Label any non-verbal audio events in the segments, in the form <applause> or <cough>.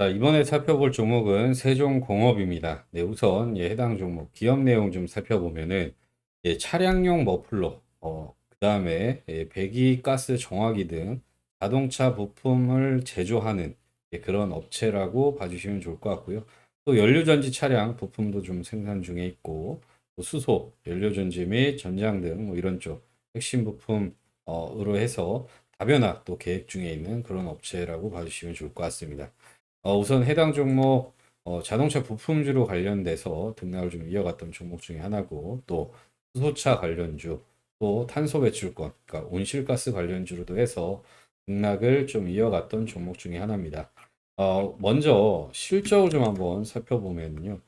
자, 이번에 살펴볼 종목은 세종공업입니다. 네, 우선 예, 해당 종목 기업 내용 좀 살펴보면은 예, 차량용 머플러, 어, 그 다음에 예, 배기가스 정화기 등 자동차 부품을 제조하는 예, 그런 업체라고 봐주시면 좋을 것 같고요. 또 연료전지 차량 부품도 좀 생산 중에 있고 또 수소, 연료전지 및 전장 등 뭐 이런 쪽 핵심 부품으로 해서 다변화 또 계획 중에 있는 그런 업체라고 봐주시면 좋을 것 같습니다. 어, 우선 해당 종목 어, 자동차 부품주로 관련돼서 등락을 좀 이어갔던 종목 중에 하나고 또 수소차 관련주 또 탄소 배출권 그러니까 온실가스 관련주로도 해서 등락을 좀 이어갔던 종목 중에 하나입니다. 어, 먼저 실적을 좀 한번 살펴보면요.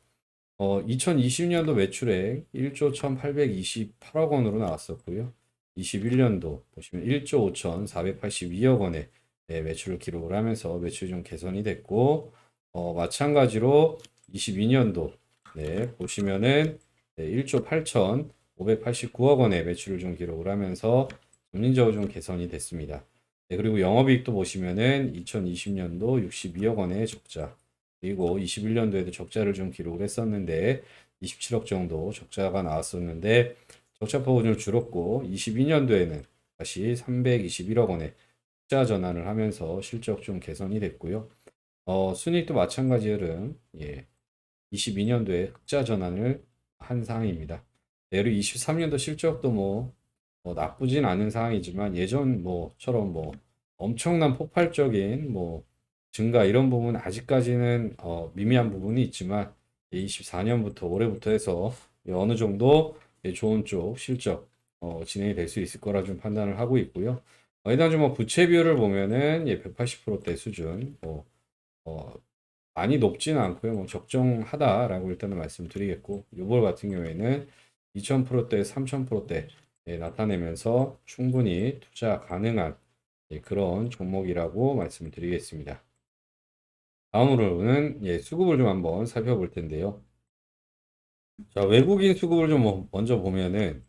어, 2020년도 매출액 1조 1,828억 원으로 나왔었고요. 21년도 보시면 1조 5,482억 원의 네, 매출을 기록을 하면서 매출이 좀 개선이 됐고 어, 마찬가지로 22년도 네, 보시면은 네, 1조 8,589억 원의 매출을 좀 기록을 하면서 점진적으로 좀 개선이 됐습니다. 네, 그리고 영업이익도 보시면은 2020년도 62억 원의 적자 그리고 21년도에도 적자를 좀 기록을 했었는데 27억 정도 적자가 나왔었는데 적자 폭은 좀 줄었고 22년도에는 다시 321억 원의 흑 자 전환을 하면서 실적 좀 개선이 됐고요. 어, 순이익도 마찬가지 흐름, 예, 22년도에 흑자 전환을 한 상황입니다. 내로 23년도 실적도 뭐, 뭐 나쁘진 않은 상황이지만 예전 뭐처럼 뭐 엄청난 폭발적인 뭐 증가 이런 부분은 아직까지는 어, 미미한 부분이 있지만 24년부터 올해부터 해서 어느 정도 예, 좋은 쪽 실적 어, 진행이 될 수 있을 거라 좀 판단을 하고 있고요. 어, 일단 좀뭐 부채 비율을 보면은 예, 180%대 수준 뭐 어, 많이 높지는 않고요. 뭐 적정하다라고 일단은 말씀드리겠고 요볼 같은 경우에는 2000%대, 3000%대 예, 나타내면서 충분히 투자 가능한 예, 그런 종목이라고 말씀드리겠습니다. 다음으로는 예, 수급을 좀 한번 살펴볼 텐데요. 자, 외국인 수급을 좀 뭐- 먼저 보면은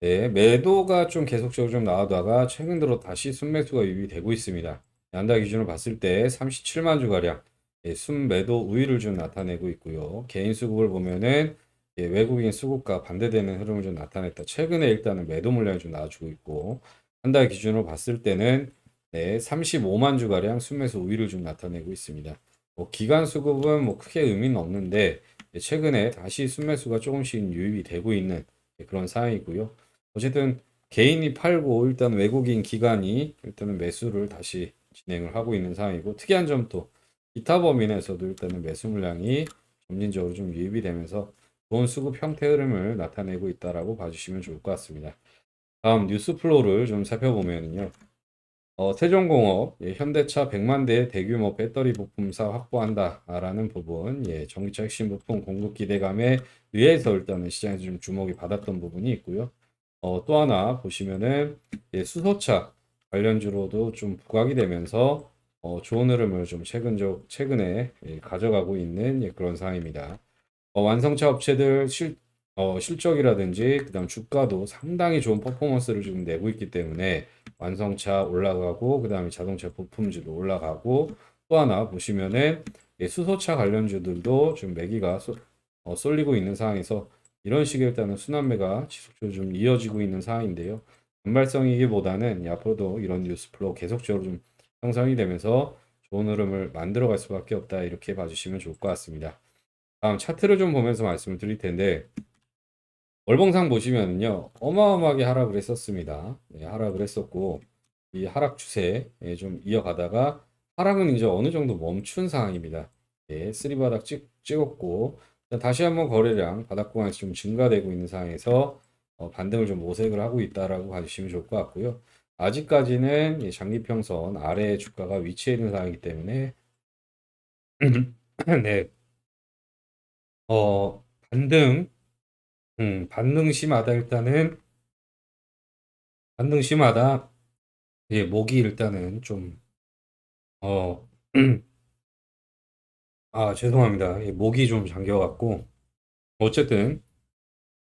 네, 매도가 좀 계속적으로 좀 나오다가 최근 들어 다시 순매수가 유입이 되고 있습니다. 양다 기준으로 봤을 때 37만 주가량 예, 순매도 우위를 좀 나타내고 있고요. 개인 수급을 보면은 예, 외국인 수급과 반대되는 흐름을 좀 나타냈다. 최근에 일단은 매도 물량이 좀 나와주고 있고 한 달 기준으로 봤을 때는 네, 35만 주가량 순매수 우위를 좀 나타내고 있습니다. 뭐 기간 수급은 뭐 크게 의미는 없는데 예, 최근에 다시 순매수가 조금씩 유입이 되고 있는 예, 그런 상황이고요. 어쨌든 개인이 팔고 일단 외국인 기관이 일단은 매수를 다시 진행을 하고 있는 상황이고 특이한 점도 기타 범위내에서도 일단은 매수 물량이 점진적으로 좀 유입이 되면서 좋은 수급 형태 흐름을 나타내고 있다라고 봐주시면 좋을 것 같습니다. 다음 뉴스 플로우를 좀 살펴보면요. 어, 세종공업, 예, 현대차 100만 대 대규모 배터리 부품사 확보한다라는 부분, 예, 전기차 핵심 부품 공급 기대감에 의해서 일단은 시장에서 좀 주목이 받았던 부분이 있고요. 어, 또 하나 보시면은 예, 수소차 관련주로도 좀 부각이 되면서 어, 좋은 흐름을 좀 최근적 최근에 예, 가져가고 있는 예, 그런 상황입니다. 어, 완성차 업체들 실, 어, 실적이라든지 그다음 주가도 상당히 좋은 퍼포먼스를 지금 내고 있기 때문에 완성차 올라가고 그다음에 자동차 부품주도 올라가고 또 하나 보시면은 예, 수소차 관련주들도 좀 매기가 쏠- 어, 쏠리고 있는 상황에서 이런 식의 일단은 순환매가 지속적으로 좀 이어지고 있는 상황인데요. 단발성이기보다는 앞으로도 이런 뉴스 플로우 계속적으로 좀 형성이 되면서 좋은 흐름을 만들어 갈 수밖에 없다 이렇게 봐주시면 좋을 것 같습니다. 다음 차트를 좀 보면서 말씀을 드릴 텐데 월봉상 보시면요 어마어마하게 하락을 했었습니다. 네, 하락을 했었고 이 하락 추세에 좀 이어가다가 하락은 이제 어느 정도 멈춘 상황입니다. 예, 쓰리바닥 찍, 찍었고 다시 한번 거래량 바닥 구간에서 좀 증가되고 있는 상황에서 어, 반등을 좀 모색을 하고 있다라고 봐주시면 좋을 것 같고요. 아직까지는 이 장기평선 아래에 주가가 위치해 있는 상황이기 때문에 <clears throat> 네, 어, 반등, 음, 반등 심하다 일단은 반등 심하다. 예, 목이 일단은 좀 어, <clears throat> 아, 죄송합니다. 예, 목이 좀 잠겨갖고 어쨌든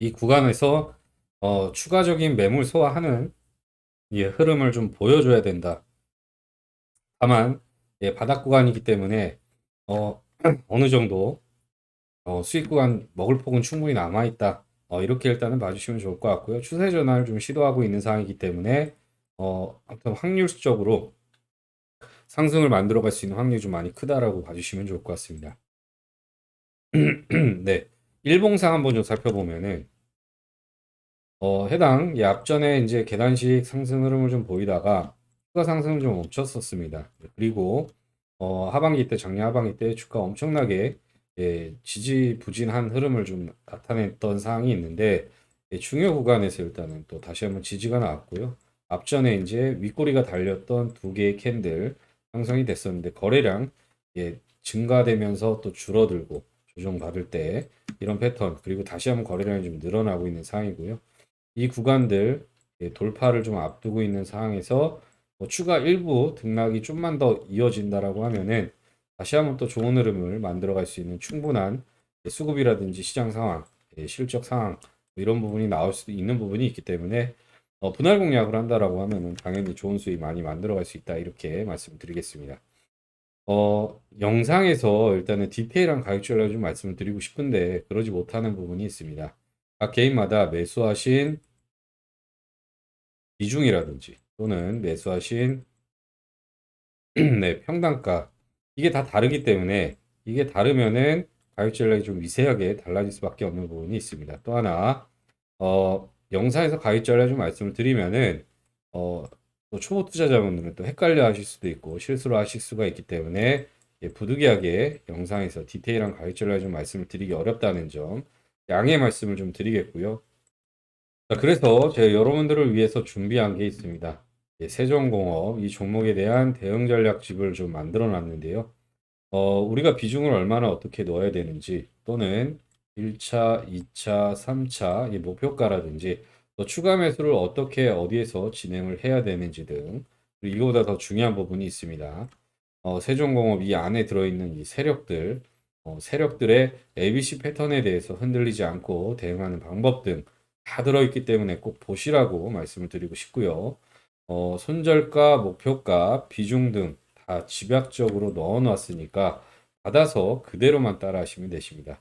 이 구간에서 어, 추가적인 매물 소화하는 예, 흐름을 좀 보여줘야 된다. 다만 예, 바닥 구간이기 때문에 어, <clears throat> 어느 정도 어, 수익 구간 먹을 폭은 충분히 남아 있다. 어, 이렇게 일단은 봐주시면 좋을 것 같고요. 추세 전환을 좀 시도하고 있는 상황이기 때문에 어, 아무튼 확률적으로 상승을 만들어갈 수 있는 확률이 좀 많이 크다라고 봐주시면 좋을 것 같습니다. <clears throat> 네, 일봉상 한번 좀 살펴보면은 어, 해당 예, 앞전에 이제 계단식 상승 흐름을 좀 보이다가 추가 상승을 좀 멈췄었습니다. 그리고 어, 하반기 때 작년 하반기 때 주가 엄청나게 예, 지지부진한 흐름을 좀 나타냈던 상황이 있는데 예, 중요 구간에서 일단은 또 다시 한번 지지가 나왔고요. 앞전에 이제 윗꼬리가 달렸던 두 개의 캔들 형성이 됐었는데 거래량 예, 증가되면서 또 줄어들고 조정받을 때 이런 패턴 그리고 다시 한번 거래량이 좀 늘어나고 있는 상황이고요. 이 구간들 예, 돌파를 좀 앞두고 있는 상황에서 뭐 추가 일부 등락이 좀만 더 이어진다라고 하면은 다시 한번 또 좋은 흐름을 만들어갈 수 있는 충분한 예, 수급이라든지 시장 상황, 예, 실적 상황 뭐 이런 부분이 나올 수도 있는 부분이 있기 때문에 어, 분할 공략을 한다라고 하면은 당연히 좋은 수익 많이 만들어갈 수 있다 이렇게 말씀드리겠습니다. 어, 영상에서 일단은 디테일한 가격 전략을 좀 말씀을 드리고 싶은데 그러지 못하는 부분이 있습니다. 각 개인마다 매수하신 비중이라든지 또는 매수하신 <clears throat> 네, 평단가 이게 다 다르기 때문에 이게 다르면은 가격 전략이 좀 미세하게 달라질 수밖에 없는 부분이 있습니다. 또 하나 어, 영상에서 전략 좀 말씀을 드리면은 어, 또 초보 투자자분들은 또 헷갈려 하실 수도 있고 실수를 하실 수가 있기 때문에 예, 부득이하게 영상에서 디테일한 전략 좀 말씀을 드리기 어렵다는 점 양해 말씀을 좀 드리겠고요. 자, 그래서 제가 여러분들을 위해서 준비한 게 있습니다. 예, 세종공업 이 종목에 대한 대응 전략집을 좀 만들어 놨는데요. 어, 우리가 비중을 얼마나 어떻게 넣어야 되는지 또는 1차, 2차, 3차 이 목표가라든지 또 추가 매수를 어떻게 어디에서 진행을 해야 되는지 등 그리고 이거보다 더 중요한 부분이 있습니다. 어, 세종공업 이 안에 들어있는 이 세력들 어, 세력들의 ABC 패턴에 대해서 흔들리지 않고 대응하는 방법 등 다 들어있기 때문에 꼭 보시라고 말씀을 드리고 싶고요. 어, 손절가, 목표가, 비중 등 다 집약적으로 넣어 놨으니까 받아서 그대로만 따라 하시면 되십니다.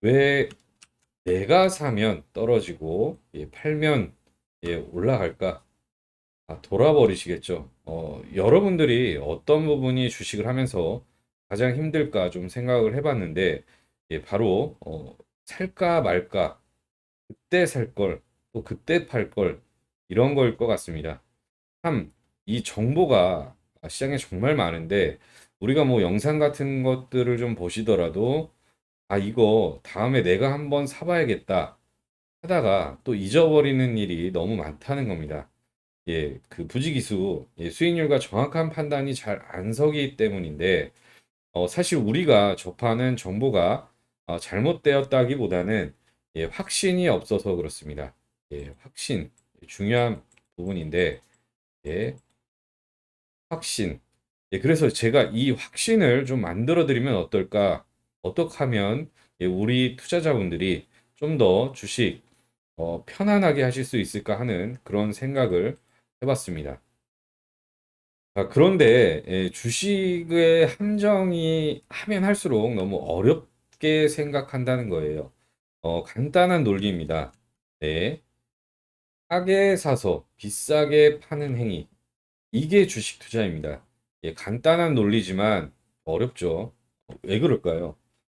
왜 내가 사면 떨어지고, 예, 팔면 예, 올라갈까? 아, 돌아버리시겠죠. 어, 여러분들이 어떤 부분이 주식을 하면서 가장 힘들까 좀 생각을 해봤는데, 예, 바로, 어, 살까 말까, 그때 살 걸, 또 그때 팔 걸, 이런 거일 것 같습니다. 참, 이 정보가 시장에 정말 많은데, 우리가 뭐 영상 같은 것들을 좀 보시더라도, 아, 이거 다음에 내가 한번 사봐야겠다. 하다가 또 잊어버리는 일이 너무 많다는 겁니다. 예, 그 부지기수, 예, 수익률과 정확한 판단이 잘 안 서기 때문인데, 어, 사실 우리가 접하는 정보가 어, 잘못되었다기보다는 예, 확신이 없어서 그렇습니다. 예, 확신, 중요한 부분인데, 예, 확신. 예, 그래서 제가 이 확신을 좀 만들어 드리면 어떨까? 어떻게 하면 예, 우리 투자자분들이 좀 더 주식 어, 편안하게 하실 수 있을까 하는 그런 생각을 해봤습니다. 아, 그런데 예, 주식의 함정이 하면 할수록 너무 어렵게 생각한다는 거예요. 어, 간단한 논리입니다. 네. 싸게 사서 비싸게 파는 행위. 이게 주식 투자입니다. 예, 간단한 논리지만 어렵죠. 왜 그럴까요?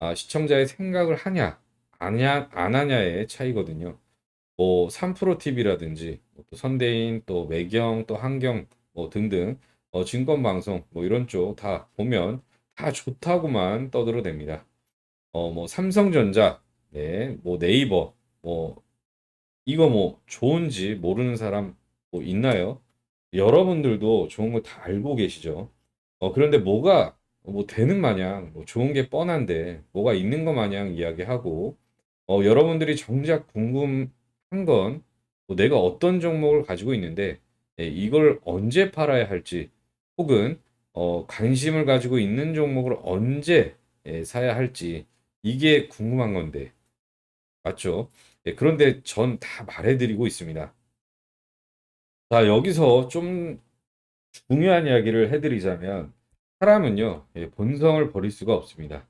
아, 시청자의 생각을 하냐 아냐, 안 하냐의 차이거든요. 뭐 3프로 TV라든지 뭐또 선대인 또 매경 또 한경 뭐 등등 어, 증권 방송 뭐 이런 쪽 다 보면 다 좋다고만 떠들어댑니다. 어 뭐 삼성전자 네 뭐 네이버 뭐 이거 뭐 좋은지 모르는 사람 뭐 있나요? 여러분들도 좋은 거 다 알고 계시죠? 어 그런데 뭐가 뭐 되는 마냥 뭐 좋은 게 뻔한데 뭐가 있는 것 마냥 이야기하고 어, 여러분들이 정작 궁금한 건 뭐 내가 어떤 종목을 가지고 있는데 예, 이걸 언제 팔아야 할지 혹은 어, 관심을 가지고 있는 종목을 언제 예, 사야 할지 이게 궁금한 건데 맞죠? 예, 그런데 전 다 말해드리고 있습니다. 자, 여기서 좀 중요한 이야기를 해드리자면 사람은요 예, 본성을 버릴 수가 없습니다.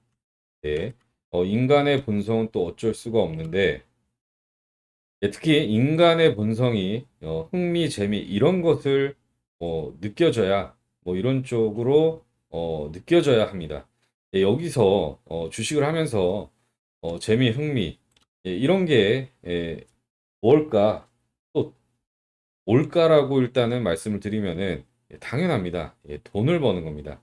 예, 어, 인간의 본성은 또 어쩔 수가 없는데 예, 특히 인간의 본성이 어, 흥미, 재미 이런 것을 어, 느껴져야 뭐 이런 쪽으로 어, 느껴져야 합니다. 예, 여기서 어, 주식을 하면서 어, 재미, 흥미 예, 이런 게 예, 뭘까 또 뭘까라고 일단은 말씀을 드리면은 예, 당연합니다. 예, 돈을 버는 겁니다.